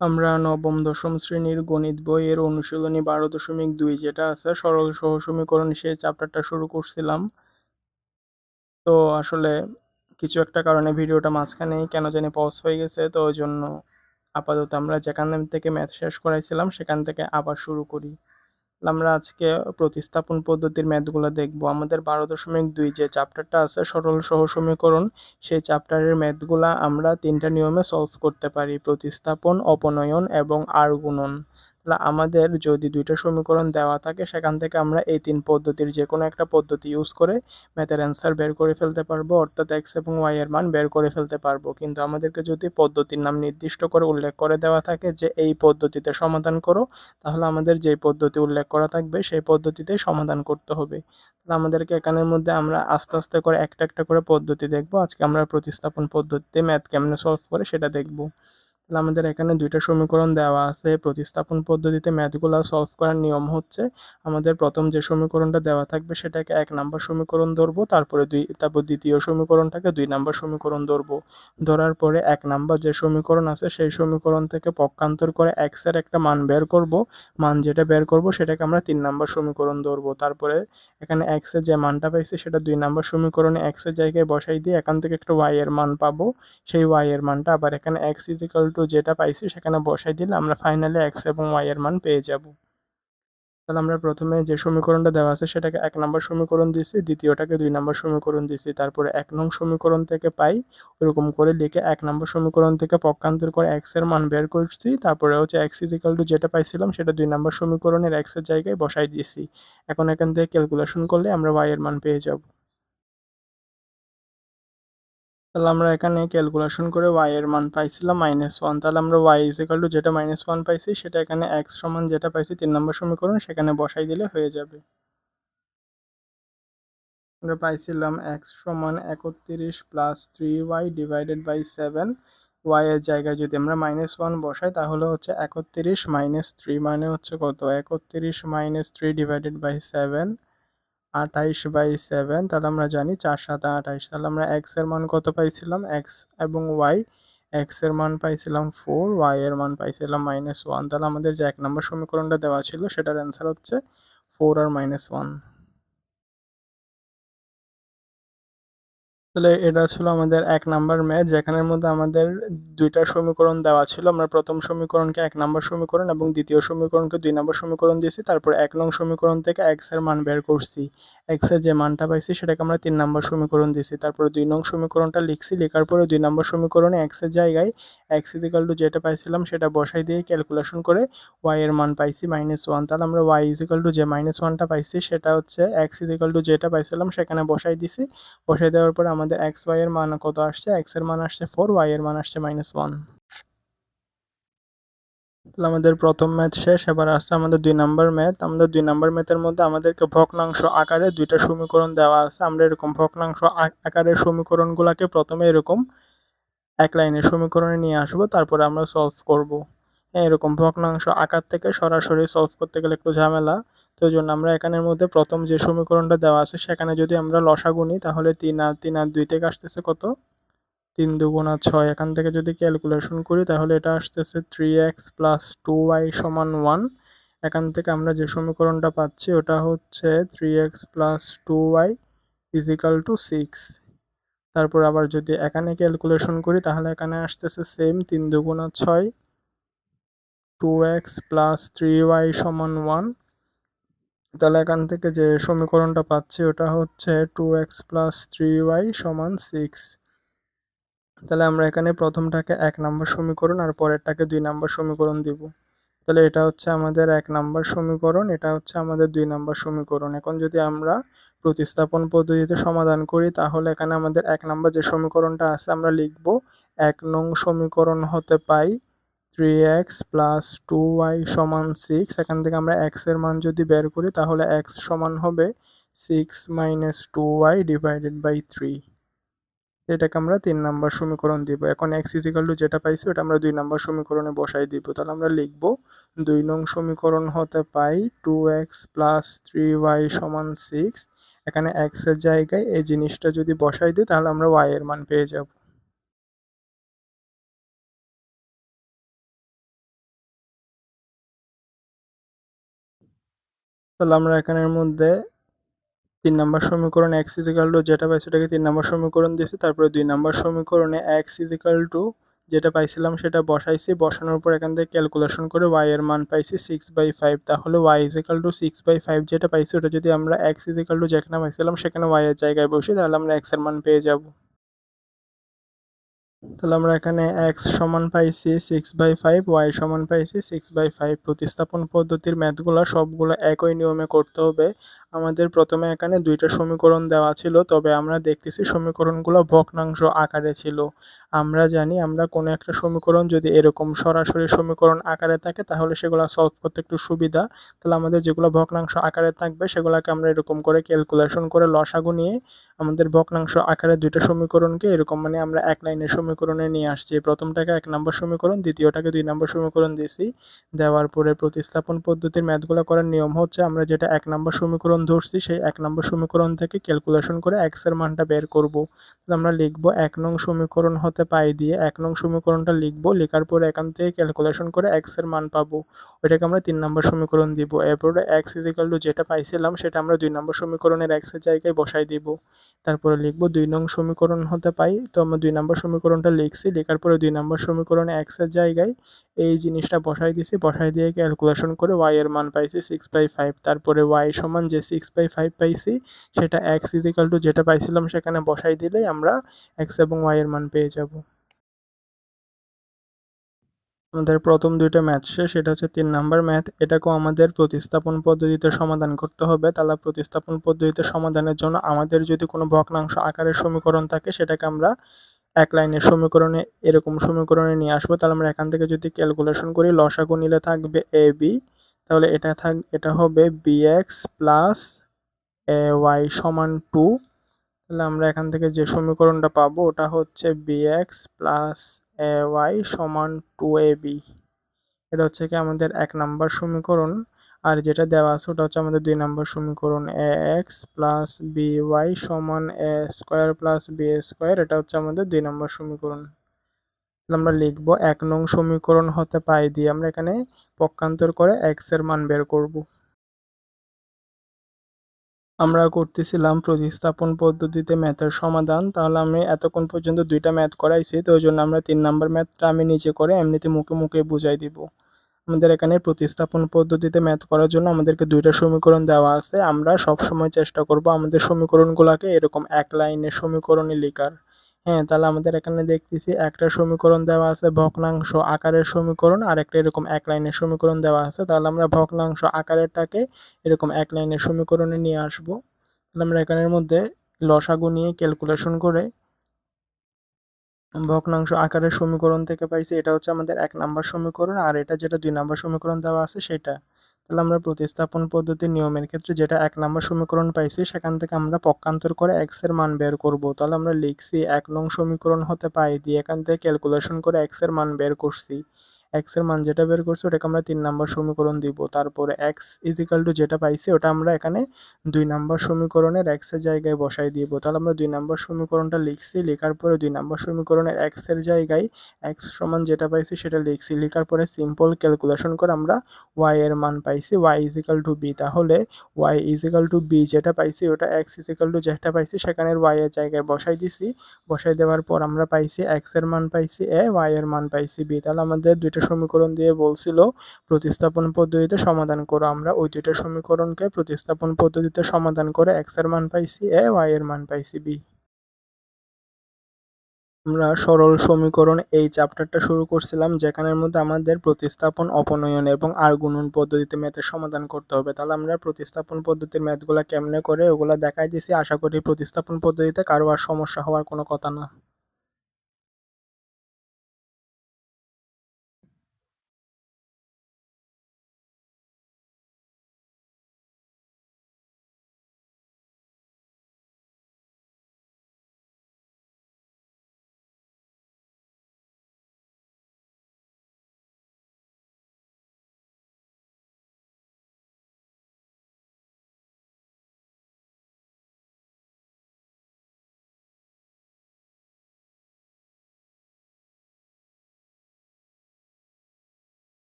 আমরা নবম, দশম শ্রেণির গণিত বইয়ের অনুশীলনী বারো দশমিক দুই যেটা আছে, সরল সহ সমীকরণ সেই চ্যাপ্টারটা শুরু করছিলাম। তো আসলে কিছু একটা কারণে ভিডিওটা মাঝখানে কেন জানি পজ হয়ে গেছে, তো ওই জন্য আপাতত আমরা যেখান থেকে ম্যাথ শেষ করাইছিলাম, সেখান থেকে আবার শুরু করি। আমরা আজকে প্রতিস্থাপন পদ্ধতির ম্যাথগুলো দেখব। আমাদের বারো দশমিক দুই যে চ্যাপ্টারটা আছে, সরল সহ সমীকরণ, সেই চ্যাপ্টারের ম্যাথগুলা আমরা তিনটা নিয়মে সলভ করতে পারি। প্রতিস্থাপন, অপনয়ন এবং আর গুণন আমাদের যদি দুইটা সমীকরণ দেওয়া থাকে, সেখান থেকে আমরা এই তিন পদ্ধতির যে কোনো একটা পদ্ধতি ইউজ করে ম্যাথের অ্যান্সার বের করে ফেলতে পারব, অর্থাৎ এক্স এবং ওয়াই এর মান বের করে ফেলতে পারব। কিন্তু আমাদেরকে যদি পদ্ধতির নাম নির্দিষ্ট করে উল্লেখ করে দেওয়া থাকে যে এই পদ্ধতিতে সমাধান করো, তাহলে আমাদের যে পদ্ধতি উল্লেখ করা থাকবে, সেই পদ্ধতিতেই সমাধান করতে হবে। তাহলে আমাদেরকে এখানের মধ্যে আমরা আস্তে আস্তে করে একটা একটা করে পদ্ধতি দেখব। আজকে আমরা প্রতিস্থাপন পদ্ধতিতে ম্যাথ কেমনে সলভ করে সেটা দেখব। তাহলে আমাদের এখানে দুইটা সমীকরণ দেওয়া আছে। প্রতিস্থাপন পদ্ধতিতে ম্যাথগুলো সলভ করার নিয়ম হচ্ছে, আমাদের প্রথম যে সমীকরণটা দেওয়া থাকবে সেটাকে এক নাম্বার সমীকরণ ধরবো, তারপরে দুই, তারপর দ্বিতীয় সমীকরণটাকে দুই নাম্বার সমীকরণ ধরবো। ধরার পরে এক নাম্বার যে সমীকরণ আছে, সেই সমীকরণ থেকে পক্ষান্তর করে এক্সের একটা মান বের করব। মান যেটা বের করব, সেটাকে আমরা তিন নাম্বার সমীকরণ ধরবো। তারপরে এখানে এক্সের যে মানটা পাইছি, সেটা দুই নাম্বার সমীকরণে এক্সের জায়গায় বসাই দিয়ে এখান থেকে একটা ওয়াই এর মান পাবো। সেই ওয়াই এর মানটা আবার এখানে এক্স ইজিক্যাল টু যেটা পাইছি সেখানে বসাই দিলে আমরা ফাইনালি এক্স এবং ওয়াই এর মান পেয়ে যাব। তাহলে আমরা প্রথমে যে সমীকরণটা দেওয়া আছে সেটাকে এক নম্বর সমীকরণ দিছি, দ্বিতীয়টাকে দুই নম্বর সমীকরণ দিছি, তারপরে এক নং সমীকরণ থেকে পাই, ওরকম করে লিখে এক নম্বর সমীকরণ থেকে পক্ষান্তর করে এক্সের মান বের করছি, তারপরে হচ্ছে এক্স ইজিক্যাল টু যেটা পাইছিলাম সেটা দুই নম্বর সমীকরণের এক্সের জায়গায় বসাই দিয়েছি এখন এখান থেকে ক্যালকুলেশন করলে আমরা ওয়াই এর মান পেয়ে যাব। তাহলে আমরা এখানে ক্যালকুলেশন করে ওয়াই এর মান পাইছিলাম মাইনাস ওয়ান তাহলে আমরা ওয়াই ইজিক্যাল টু যেটা মাইনাস ওয়ান পাইছি, সেটা এখানে এক্স সমান যেটা পাইছি তিন নম্বর সমীকরণ, সেখানে বসাই দিলে হয়ে যাবে। আমরা পাইছিলাম এক্স সমান একত্রিশ plus three Y divided by seven Y এর জায়গায় যদি আমরা মাইনাস ওয়ান বসাই, তাহলে হচ্ছে একত্রিশ মাইনাস থ্রি মানে হচ্ছে কত? একত্রিশ minus three divided by seven আঠাইশ বাই সেভেন, তাহলে আমরা জানি চার সাত আঠাইশ। তাহলে আমরা এক্সের মান কত পাইছিলাম? এক্স এবং ওয়াই এক্সের মান পাইছিলাম ফোর ওয়াই এর মান পাইছিলাম মাইনাস ওয়ান তাহলে আমাদের যে এক নম্বর সমীকরণটা দেওয়া ছিল, সেটার অ্যান্সার হচ্ছে ফোর আর মাইনাস ওয়ান তাহলে এটা ছিল আমাদের এক নাম্বার ম্যাচ, যেখানের মধ্যে আমাদের দুইটা সমীকরণ দেওয়া ছিল। আমরা প্রথম সমীকরণকে এক নাম্বার সমীকরণ এবং দ্বিতীয় সমীকরণকে দুই নাম্বার সমীকরণ দিয়েছি। তারপর এক নং সমীকরণ থেকে এক্সের মান বের করছি। এক্সের যে মানটা পাইছি সেটাকে আমরা তিন নাম্বার সমীকরণ দিয়েছি। তারপরে দুই নং সমীকরণটা লিখছি। লেখার পরে দুই নাম্বার সমীকরণে এক্সের জায়গায় এক্স ইজিক্যাল টু যেটা পাইছিলাম সেটা বসাই দিয়ে ক্যালকুলেশন করে ওয়াই এর মান পাইছি মাইনাস ওয়ান তাহলে আমরা ওয়াই ইজিক্যাল টু যে মাইনাস ওয়ানটা পাইছি, সেটা হচ্ছে এক্স ইজিক্যাল টু যেটা পাইছিলাম সেখানে বসাই দিছি। বসাই দেওয়ার পরে আমাদের এক্স ওয়াই এর মান কত আসছে? এক্সের মান আসছে ফোর ওয়াই এর মান আসছে মাইনাস ওয়ান তাহলে আমাদের প্রথম ম্যাথ শেষ, এবার আসছে আমাদের দুই নাম্বার ম্যাথ আমাদের দুই নাম্বার ম্যাথের মধ্যে আমাদেরকে ভগ্নাংশ আকারে দুইটা সমীকরণ দেওয়া আছে। আমরা এরকম ভগ্নাংশ আকারের সমীকরণগুলোকে প্রথমে এরকম এক লাইনের সমীকরণে নিয়ে আসব, তারপরে আমরা সলভ করব। হ্যাঁ এরকম ভগ্নাংশ আকার থেকে সরাসরি সলভ করতে গেলে একটু ঝামেলা। তো জন্য আমরা এখানের মধ্যে প্রথম যে সমীকরণটা দেওয়া আছে, সেখানে যদি আমরা লসাগু নিই, তাহলে তিন আর তিন আর দুই থেকে আসতেছে কত? তিন দুগুণ ছয়। এখান থেকে যদি ক্যালকুলেশন করি, তাহলে এটা আসতেছে three X plus two Y সমান ওয়ান এখান থেকে আমরা যে সমীকরণটা পাচ্ছি, ওটা হচ্ছে three X plus two Y equal to six তারপর আবার যদি এখানে ক্যালকুলেশন করি, তাহলে এখানে আসতেছে সেম তিন দুগুণা ছয় two X plus three Y সমান ওয়ান তাহলে এখান থেকে যে সমীকরণটা পাচ্ছি, ওটা হচ্ছে two X plus three Y সমান সিক্স তাহলে আমরা এখানে প্রথমটাকে এক নম্বর সমীকরণ আর পরেরটাকে দুই নম্বর সমীকরণ দিব। তাহলে এটা হচ্ছে আমাদের এক নম্বর সমীকরণ, এটা হচ্ছে আমাদের দুই নম্বর সমীকরণ। এখন যদি আমরা প্রতিস্থাপন পদ্ধতিতে সমাধান করি, তাহলে এখানে আমাদের এক নম্বর যে সমীকরণটা আছে আমরা লিখব, এক নং সমীকরণ হতে পাই three X plus two Y সমান সিক্স এখান থেকে আমরা এক্সের মান যদি বের করি, তাহলে এক্স সমান হবে six minus two Y divided by three এটাকে আমরা তিন নাম্বার সমীকরণ দিব, এখন এক্স ইজিক্যাল টু যেটা পাইছি ওটা আমরা দুই নম্বর সমীকরণে বসাই দিব, তাহলে আমরা লিখব, দুই নং সমীকরণ হতে পাই two X plus three Y সমান সিক্স এখানে এক্সের জায়গায় এই জিনিসটা যদি বসাই দিই, তাহলে আমরা ওয়াই এর মান পেয়ে যাব। তাহলে আমরা এখানের মধ্যে তিন নম্বর সমীকরণ এক্স ইজিক্যাল টু যেটা পাই সেটাকে তিন নম্বর সমীকরণ দিয়েছি, তারপরে দুই নম্বর সমীকরণে এক্স ইজিক্যাল টু যেটা পাইছিলাম সেটা বসাইছি, বসানোর পর এখান থেকে ক্যালকুলেশন করে ওয়াই এর মান পাইছি সিক্স বাই ফাইভ তাহলে Y equal to six by five যেটা পাইছি ওটা যদি আমরা এক্স ইজিক্যাল টু যেখানে পাইছিলাম সেখানে ওয়াই এর জায়গায় বসি, তাহলে আমরা এক্সের মান পেয়ে যাব। তাহলে আমরা এখানে এক্স সমান পাইছি সিক্স বাই ফাইভ ওয়াই সমান পাইছি সিক্স বাই ফাইভ প্রতিস্থাপন পদ্ধতির ম্যাথগুলো সবগুলো একই নিয়মে করতে হবে। আমাদের প্রথমে এখানে দুইটা সমীকরণ দেওয়া ছিল, তবে আমরা দেখতেছি সমীকরণগুলো ভগ্নাংশ আকারে ছিল। আমরা জানি আমরা কোনো একটা সমীকরণ যদি এরকম সরাসরি সমীকরণ আকারে থাকে, তাহলে সেগুলো সলভ করতে একটু সুবিধা। তাহলে আমাদের যেগুলো ভগ্নাংশ আকারে থাকবে, সেগুলোকে আমরা এরকম করে ক্যালকুলেশন করে লসাগু নিয়ে আমাদের ভগ্নাংশ আকারে দুইটা সমীকরণকে এরকম মানে আমরা এক লাইনের সমীকরণে নিয়ে আসছি। প্রথমটাকে এক নম্বর সমীকরণ, দ্বিতীয়টাকে দুই নম্বর সমীকরণ দিয়েছি দেওয়ার পরে প্রতিস্থাপন পদ্ধতির ম্যাথগুলো করার নিয়ম হচ্ছে আমরা যেটা এক নম্বর সমীকরণ ধরছি, সেই এক নম্বর সমীকরণ থেকে ক্যালকুলেশন করে এক্সের মানটা বের করব। আমরা লিখব এক নং সমীকরণ হতে পাই দিয়ে এক নং সমীকরণটা লিখব, লেখার পরে এখান থেকে ক্যালকুলেশন করে এক্সের মান পাবো। ওইটাকে আমরা তিন নম্বর সমীকরণ দিব। এরপরে এক্স ইজিক্যাল টু যেটা পাইছিলাম, সেটা আমরা দুই নম্বর সমীকরণের এক্সের জায়গায় বসাই দিব। তারপরে লিখব দুই নং সমীকরণ হতে পাই, তো আমরা দুই নম্বর সমীকরণটা লিখছি, লেখার পরে দুই নম্বর সমীকরণে এক্সের জায়গায় এই জিনিসটা বসাই দিছি, বসাই দিয়ে ক্যালকুলেশন করে ওয়াই এর মান পাইছি সিক্স বাই ফাইভ তারপরে ওয়াই সমান যে সিক্স বাই ফাইভ পাইছি, সেটা এক্স ইজিক্যাল টু যেটা পাইছিলাম সেখানে বসাই দিলেই আমরা এক্স এবং ওয়াই এর মান পেয়ে যাব। আমাদের প্রথম দুইটা ম্যাথ শেষ, এটা হচ্ছে তিন নাম্বার ম্যাথ এটাকেও আমাদের প্রতিস্থাপন পদ্ধতিতে সমাধান করতে হবে। তাহলে প্রতিস্থাপন পদ্ধতিতে সমাধানের জন্য আমাদের যদি কোনো ভগ্নাংশ আকারের সমীকরণ থাকে, সেটাকে আমরা এক লাইনের সমীকরণে, এরকম সমীকরণে নিয়ে আসব। তাহলে আমরা এখান থেকে যদি ক্যালকুলেশন করি, লসাগু নিলে থাকবে এ বি তাহলে এটা থাক এটা হবে B X plus A Y সমান টু তাহলে আমরা এখান থেকে যে সমীকরণটা পাবো, ওটা হচ্ছে B X plus A Y সমান টু এ বি এটা হচ্ছে কি আমাদের এক নাম্বার সমীকরণ। আর যেটা দেওয়া আছে ওটা হচ্ছে আমাদের দুই নম্বর সমীকরণ A X plus B Y সমান A square plus B square এটা হচ্ছে আমাদের দুই নম্বর সমীকরণ। আমরা লিখব এক নং সমীকরণ হতে পাই দিয়ে আমরা এখানে পক্ষান্তর করে এক্সের মান বের করব। আমরা করতেছিলাম প্রতিস্থাপন পদ্ধতিতে ম্যাথের সমাধান। তাহলে আমি এতক্ষণ পর্যন্ত দুইটা ম্যাথ করাইছি, তো ওই জন্য আমরা তিন নাম্বার ম্যাথটা আমি নিচে করে এমনিতে মুখে মুখে বুঝাই দিব। আমাদের এখানে প্রতিস্থাপন পদ্ধতিতে ম্যাথ করার জন্য আমাদেরকে দুইটা সমীকরণ দেওয়া আছে। আমরা সব সময় চেষ্টা করব আমাদের সমীকরণগুলোকে এরকম এক লাইনের সমীকরণে লেখার। হ্যাঁ তাহলে আমাদের এখানে দেখতেছি একটা সমীকরণ দেওয়া আছে, ভগ্নাংশ আকারের সমীকরণ, আর একটা এরকম এক লাইনের সমীকরণ দেওয়া আছে। তাহলে আমরা ভগ্নাংশ আকারেরটাকে এরকম এক লাইনের সমীকরণে নিয়ে আসব। তাহলে আমরা এখানের মধ্যে লসাগু নিয়ে ক্যালকুলেশন করে ভগ্নাংশ আকারের সমীকরণ থেকে পাইছি, এটা হচ্ছে আমাদের এক নাম্বার সমীকরণ, আর এটা যেটা দুই নাম্বার সমীকরণ দেওয়া আছে সেটা। তাহলে আমরা প্রতিস্থাপন পদ্ধতির নিয়মের ক্ষেত্রে যেটা এক নম্বর সমীকরণ পাইছি, সেখান থেকে আমরা পক্ষান্তর করে এক্সের মান বের করব। তাহলে আমরা লিখছি এক নং সমীকরণ হতে পাই, দিয়ে এখান থেকে ক্যালকুলেশন করে এক্সের মান বের করছি। এক্সের মান যেটা বের করছি, ওটাকে আমরা তিন নম্বর সমীকরণ দিব। তারপরে এক্স ইজিক্যাল টু যেটা পাইছি, ওটা আমরা এখানে দুই নম্বর সমীকরণের এক্সের জায়গায় বসাই দিব। তাহলে আমরা দুই নম্বর সমীকরণটা লিখছি, লেখার পরে দুই নম্বর সমীকরণের এক্সের জায়গায় এক্স সমান যেটা পাইছি সেটা লিখছি। লেখার পরে সিম্পল ক্যালকুলেশন করে আমরা ওয়াই এর মান পাইছি ওয়াই ইজিক্যাল টু বি তাহলে ওয়াই ইজিক্যাল টু বি যেটা পাইছি, ওটা এক্স ইজিক্যাল টু যেটা পাইছি, সেখানে ওয়াই এর জায়গায় বসাই দিছি। বসাই দেওয়ার পর আমরা পাইছি এক্সের মান পাইছি এ ওয়াই এর মান পাইছি বি তাহলে আমাদের দুইটা সমীকরণ দিয়ে বলছিল, প্রতিস্থাপন পদ্ধতিতে সমাধান করো। আমরা ওই দুইটা সমীকরণকে প্রতিস্থাপন পদ্ধতিতে সমাধান করে এক্সের মান পাইছি এ ওয়াই এর মান পাইছি বি আমরা সরল সমীকরণ এই চ্যাপ্টারটা শুরু করছিলাম, যেখানের মধ্যে আমাদের প্রতিস্থাপন, অপনয়ন এবং আর গুণন পদ্ধতিতে ম্যাথের সমাধান করতে হবে। তাহলে আমরা প্রতিস্থাপন পদ্ধতির ম্যাথগুলো কেমনে করে ওগুলো দেখাই দিছি। আশা করি প্রতিস্থাপন পদ্ধতিতে কারও আর সমস্যা হওয়ার কোনো কথা না।